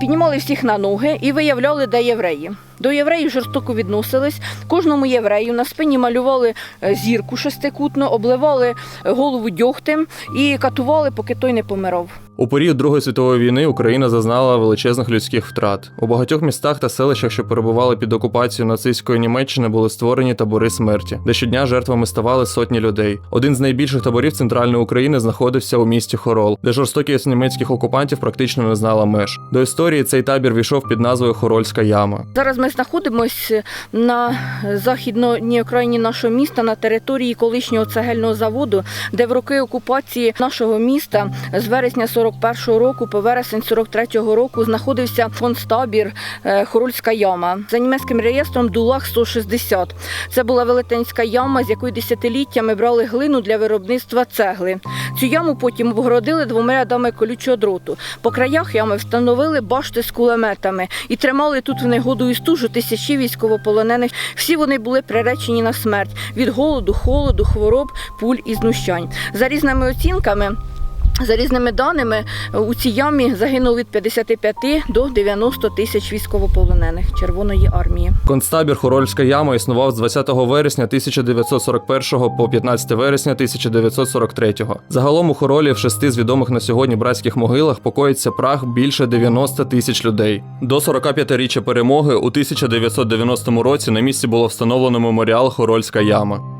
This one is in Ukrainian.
Піднімали всіх на ноги і виявляли, де євреї. До євреїв жорстоко відносились. Кожному єврею на спині малювали е, зірку шестикутно, обливали голову дьогтем і катували, поки той не помирав. У період Другої світової війни Україна зазнала величезних людських втрат. У багатьох містах та селищах, що перебували під окупацією нацистської Німеччини, були створені табори смерті, де щодня жертвами ставали сотні людей. Один з найбільших таборів центральної України знаходився у місті Хорол, де жорстокість німецьких окупантів практично не знала меж. До історії цей табір війшов під назвою Хорольська яма. Зараз ми знаходимося на західній окраїні нашого міста на території колишнього цегельного заводу, де в роки окупації нашого міста з вересня 41-го року по вересень 43-го року знаходився концтабір е, Хорольська яма за німецьким реєстром Дулах 160. Це була велетенська яма, з якої десятиліттями брали глину для виробництва цегли. Цю яму потім обгородили двома рядами колючого дроту. По краях ями встановили башти з кулеметами і тримали тут в негоду і стужу тисячі військовополонених. Всі вони були приречені на смерть від голоду, холоду, хвороб, пуль і знущань. За різними оцінками. За різними даними, у цій ямі загинуло від 55 до 90 тисяч військовополонених Червоної армії. Концтабір Хорольська яма існував з 20 вересня 1941 по 15 вересня 1943. Загалом у Хоролі в шести з відомих на сьогодні братських могилах покоїться прах більше 90 тисяч людей. До 45-річчя перемоги у 1990 році на місці було встановлено меморіал Хорольська яма.